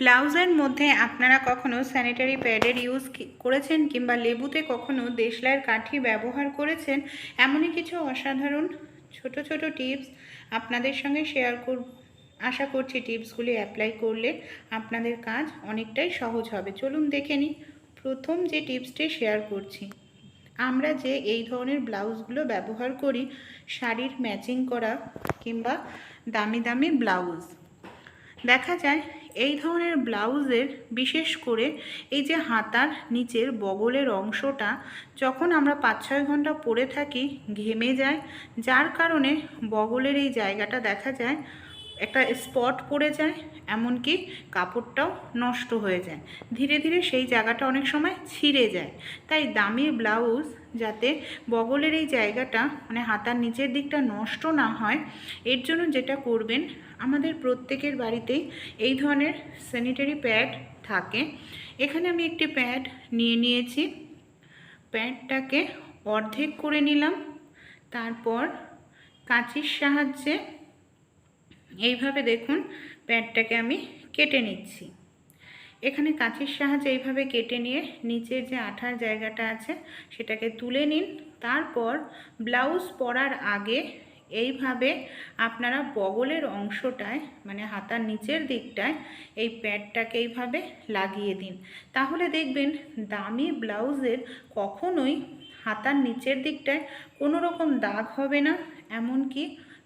ব্লাউজের মধ্যে আপনারা কখনো স্যানিটারি প্যাডের ইউজ করেছেন কিংবা লেবুতে কখনো দেশলাইয়ের কাঠি ব্যবহার করেছেন? এমনই কিছু অসাধারণ ছোট ছোট টিপস আপনাদের সঙ্গে শেয়ার করব। আশা করছি টিপসগুলি অ্যাপ্লাই করলে আপনাদের কাজ অনেকটাই সহজ হবে। চলুন দেখে নিই। প্রথম যে টিপসটি শেয়ার করছি, আমরা যে এই ধরনের ব্লাউজগুলো ব্যবহার করি, শাড়ির ম্যাচিং করা কিংবা দামি দামি ব্লাউজ। দেখা যায় এই ধরনের ব্লাউজের, বিশেষ করে এই যে হাতার নিচের বগলের অংশটা, যখন আমরা পাঁচ ছয় ঘণ্টা পরে থাকি, ঘেমে যায়, যার কারণে বগলের এই জায়গাটা দেখা যায় একটা স্পট পড়ে যায়, এমনকি কাপড়টাও নষ্ট হয়ে যায়। ধীরে ধীরে সেই জায়গাটা অনেক সময় ছিঁড়ে যায়। তাই দামি ব্লাউজ যাতে বগলের এই জায়গাটা মানে হাতার নিচের দিকটা নষ্ট না হয়, এর জন্য যেটা করবেন, আমাদের প্রত্যেকের বাড়িতেই এই ধরনের স্যানিটারি প্যাড থাকে। এখানে আমি একটি প্যাড নিয়ে নিয়েছি। প্যাডটাকে অর্ধেক করে নিলাম। তারপর কাঁচির সাহায্যে এইভাবে দেখুন প্যাডটাকে আমি কেটে নিচ্ছি। এখানে কাঁচির সাহায্যে এইভাবে কেটে নিয়ে নিচের যে আঠার জায়গাটা আছে সেটাকে তুলে নিন। তারপর ব্লাউজ পরার আগে এইভাবে আপনারা বগলের অংশটায় মানে হাতার নিচের দিকটায় এই প্যাডটাকে এইভাবে লাগিয়ে দিন। তাহলে দেখবেন দামি ব্লাউজের কখনোই হাতার নিচের দিকটায় কোনো রকম দাগ হবে না, এমনকি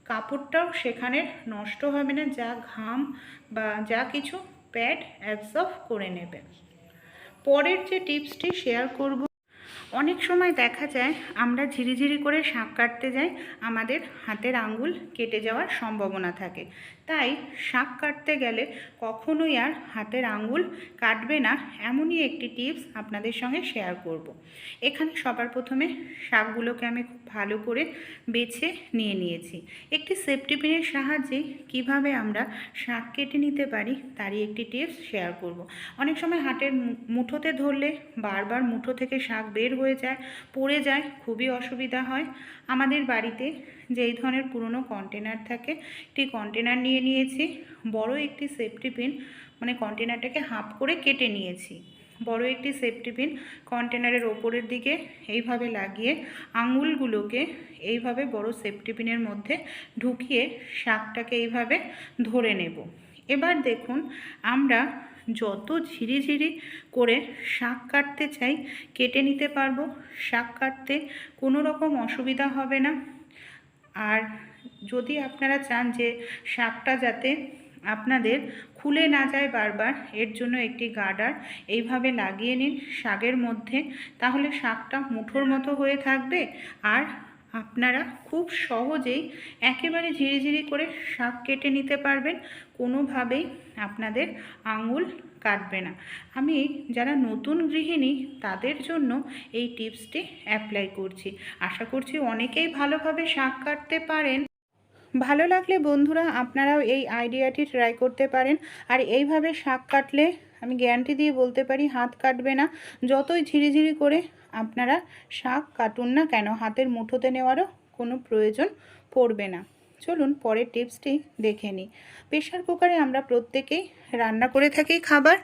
কাপড়টাও সেখানে নষ্ট হবে না, যা ঘাম বা যা কিছু প্যাড অ্যাবসর্ভ করে নেবে। পরের যে টিপসটি শেয়ার করব, অনেক সময় দেখা যায় আমরা ঝিরিঝিরি করে শাঁখ কাটতে যাই, আমাদের হাতের আঙ্গুল কেটে যাওয়ার সম্ভাবনা থাকে। তাই শাঁখ কাটতে গেলে কখনোই আর হাতের আঙুল কাটবে না এমনই একটি টিপস আপনাদের সঙ্গে শেয়ার করব। এখানে সবার প্রথমে শাকগুলোকে আমি খুব ভালো করে বেছে নিয়ে নিয়েছি একটি সেফটি পিনের সাহায্যে কীভাবে আমরা শাক কেটে নিতে পারি তারই একটি টিপস শেয়ার করব। অনেক সময় হাটের মুঠোতে ধরলে বারবার মুঠো থেকে শাক বের হয়ে যায়, পড়ে যায়, খুবই অসুবিধা হয় আমাদের বাড়িতে যেই ধরনের পুরনো কন্টেনার থাকে, একটি কন্টেনার নিয়ে নিয়েছি। বড় একটি সেফটি পিন মানে কন্টেনারটাকে হাফ করে কেটে নিয়েছি। বড় একটি সেফটি পিন কন্টেনারের ওপরের দিকে এইভাবে লাগিয়ে আঙুলগুলোকে এইভাবে বড় সেফটি পিনের মধ্যে ঢুকিয়ে শাকটাকে এইভাবে ধরে নেব। এবার দেখুন, আমরা যত ঝিরিঝিরি করে শাক কাটতে চাই, কেটে নিতে পারব। শাক কাটতে কোনো রকম অসুবিধা হবে না। আর যদি আপনারা চান যে শাকটা যাতে আপনাদের খুলে না যায় বারবার, এর জন্য একটি গার্ডার এইভাবে লাগিয়ে নিন। শাকের মধ্যে, তাহলে শাকটা মুঠোর মতো হয়ে থাকবে। আর আপনারা খুব সহজেই একেবারে ঝিরিঝিরি করে শাক কেটে নিতে পারবেন। কোনোভাবেই আপনাদের আঙুল কাটবে না। আমি যারা নতুন গৃহিণী, তাদের জন্য এই টিপসটি অ্যাপ্লাই করছি। আশা করছি অনেকেই ভালোভাবে শাক কাটতে পারেন। ভালো লাগলে বন্ধুরা আপনারাও এই আইডিয়াটি ট্রাই করতে পারেন। আর এইভাবে শাক কাটলে আমি গ্যারান্টি দিয়ে বলতে পারি, হাত কাটবে না। যতই ঝিরিঝিরি করে আপনারা শাক কাটুন না কেন? হাতের মুঠোতে নেওয়ারও কোনো প্রয়োজন পড়বে না। চলুন পরের টিপসটি দেখে নিই। প্রেশার কুকারে আমরা প্রত্যেকেই রান্না করে থাকি খাবার।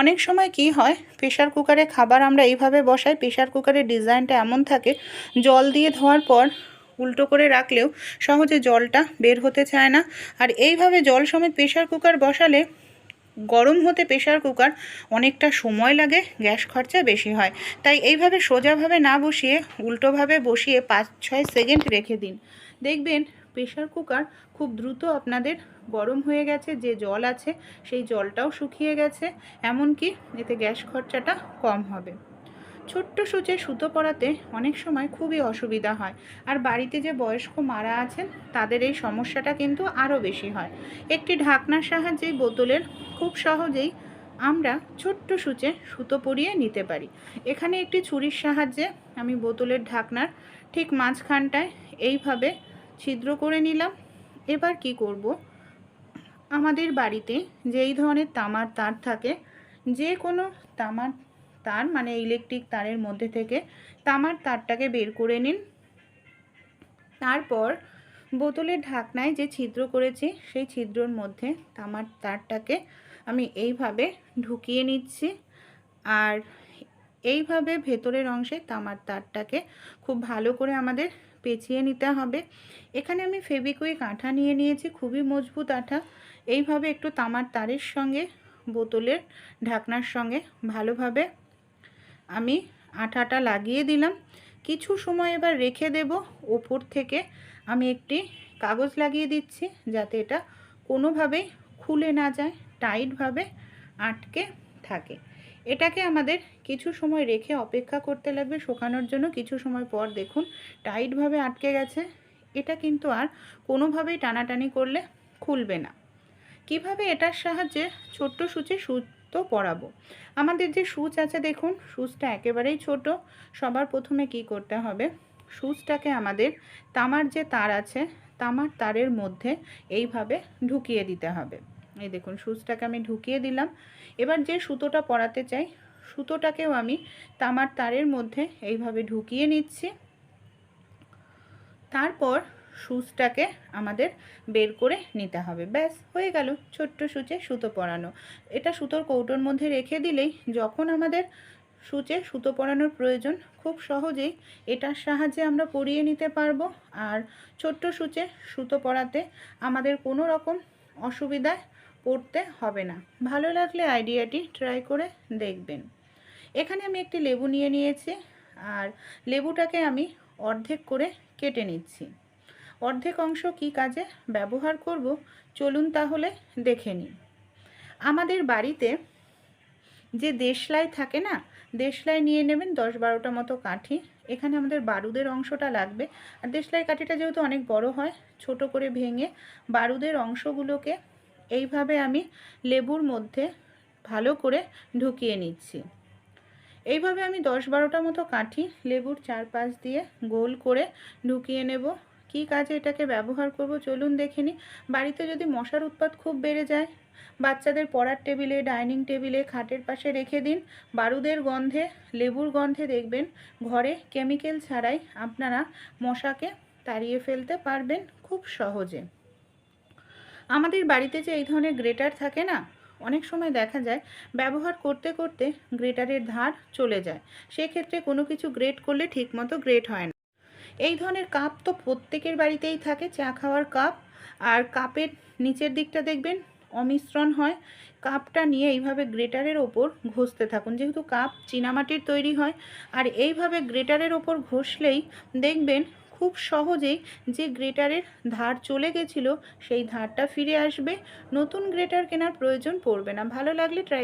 অনেক সময় কি হয় প্রেশার কুকারে খাবার আমরা এইভাবে বসাই প্রেশার কুকারের ডিজাইনটা এমন থাকে, জল দিয়ে ধোয়ার পর উল্টো করে রাখলেও সহজে জলটা বের হতে চায় না। আর এইভাবে জল সমেত প্রেশার কুকার বসালে গরম হতে প্রেশার কুকার অনেকটা সময় লাগে, গ্যাস খরচা বেশি হয়। তাই এইভাবে সোজাভাবে না বসিয়ে, উল্টোভাবে বসিয়ে পাঁচ ছয় সেকেন্ড রেখে দিন। দেখবেন প্রেশার কুকার খুব দ্রুত আপনাদের গরম হয়ে গেছে, যে জল আছে সেই জলটাও শুকিয়ে গেছে, এমনকি এতে গ্যাস খরচাটা কম হবে। ছোট্ট সূচে সুতো পরাতে অনেক সময় খুবই অসুবিধা হয়। আর বাড়িতে যে বয়স্ক মারা আছেন, তাদের এই সমস্যাটা কিন্তু আরও বেশি হয়। একটি ঢাকনার সাহায্যে বোতলের খুব সহজেই আমরা ছোট্ট সূচে সুতো পরিয়ে নিতে পারি। এখানে একটি ছুরির সাহায্যে আমি বোতলের ঢাকনার ঠিক মাঝখানটায় এইভাবে ছিদ্র করে নিলাম। এবার কি করব? আমাদের বাড়িতে যেই ধরনের তামার তার থাকে, যে কোনো তামার তার মানে ইলেকট্রিক তারের মধ্যে থেকে তামার তারটাকে বের করে নিন। তারপর বোতলের ঢাকনায় যে ছিদ্র করেছি, সেই ছিদ্রর মধ্যে তামার তারটাকে আমি এইভাবে ঢুকিয়ে নিচ্ছি। আর এইভাবে ভেতরের অংশে তামার তারটাকে খুব ভালো করে আমাদের পেঁচিয়ে নিতে হবে। এখানে আমি ফেবিকুইক আঠা নিয়ে নিয়েছি, খুবই মজবুত আঠা। এইভাবে একটু তামার তারের সঙ্গে, বোতলের ঢাকনার সঙ্গে ভালোভাবে আমি আঠাটা লাগিয়ে দিলাম। কিছু সময় এবার রেখে দেব ওপর থেকে। আমি একটি কাগজ লাগিয়ে দিচ্ছি যাতে এটা কোনোভাবেই খুলে না যায় টাইটভাবে আটকে থাকে। এটাকে আমাদের কিছু সময় রেখে অপেক্ষা করতে লাগবে, শুকানোর জন্য কিছু সময় পর। দেখুন টাইটভাবে আটকে গেছে। এটা কিন্তু আর কোনোভাবেই টানাটানি করলে খুলবে না। কীভাবে এটার সাহায্যে ছোট্ট সূচে সুতো পরাবো? আমাদের যে সূচ আছে দেখুন, সূচটা একেবারেই ছোট। সবার প্রথমে কি করতে হবে? সূচটাকে আমাদের তামার যে তার আছে, তামার তারের মধ্যে এইভাবে ঢুকিয়ে দিতে হবে। এই দেখুন, সূচটাকে আমি ঢুকিয়ে দিলাম। এবার যে সুতোটা পরাতে চাই, সুতোটাকেও আমি তামার তারের মধ্যে এইভাবে ঢুকিয়ে নিচ্ছি। তারপর সুচটাকে আমাদের বের করে নিতে হবে। ব্যাস, হয়ে গেল ছোট্ট সূচে সুতো পরানো। এটা সুতোর কৌটোর মধ্যে রেখে দিলেই যখন আমাদের সূচে সুতো পরানোর প্রয়োজন, খুব সহজেই এটার সাহায্যে আমরা পরিয়ে নিতে পারব। আর ছোট্ট সূচে সুতো পরাতে আমাদের কোনো রকম অসুবিধায় পড়তে হবে না। ভালো লাগলে আইডিয়াটি ট্রাই করে দেখবেন। এখানে আমি একটি লেবু নিয়ে নিয়েছি, আর লেবুটাকে আমি অর্ধেক করে কেটে নিচ্ছি। অর্ধেক অংশ কি কাজে ব্যবহার করব? চলুন তাহলে দেখে নিই। আমাদের বাড়িতে যে দেশলাই থাকে না, দেশলাই নিয়ে নেবেন দশ বারোটা মতো কাঠি। এখানে আমাদের বারুদের অংশটা লাগবে। আর দেশলাই কাঠিটা যেহেতু অনেক বড় হয়, ছোট করে ভেঙে বারুদের অংশগুলোকে এইভাবে আমি লেবুর মধ্যে ভালো করে ঢুকিয়ে নিচ্ছি। এইভাবে আমি দশ বারোটা মতো কাঠি লেবুর চারপাশ দিয়ে গোল করে ঢুকিয়ে নেব। কি কাজে এটাকে ব্যবহার করব? চলুন দেখে নিই। বাড়িতে যদি মশার উৎপাত খুব বেড়ে যায়, বাচ্চাদের পড়ার টেবিলে, ডাইনিং টেবিলে, খাটের পাশে রেখে দিন। বারুদের গন্ধে, লেবুর গন্ধে দেখবেন, ঘরে কেমিক্যাল ছাড়াই আপনারা মশাকে তাড়িয়ে ফেলতে পারবেন খুব সহজে। আমাদের বাড়িতে যে এই ধরনের গ্রেটার থাকে না, অনেক সময় দেখা যায়, ব্যবহার করতে করতে গ্রেটারের ধার চলে যায়। সেক্ষেত্রে কোনো কিছু গ্রেট করলে ঠিকমতো গ্রেট হয় না। এই ধরনের কাপ তো প্রত্যেকের বাড়িতেই থাকে, চা খাওয়ার কাপ। আর কাপের নিচের দিকটা দেখবেন অমিশ্রণ হয়। কাপটা নিয়ে এইভাবে গ্রেটারের ওপর ঘষতে থাকুন। যেহেতু কাপ চীনামাটির তৈরি হয়, আর এইভাবে গ্রেটারের ওপর ঘষলেই দেখবেন খুব সহজেই যে গ্রেটারের ধার চলে গেছিল, সেই ধারটা ফিরে আসবে। নতুন গ্রেটার কেনার প্রয়োজন পড়বে না। ভালো লাগলে ট্রাই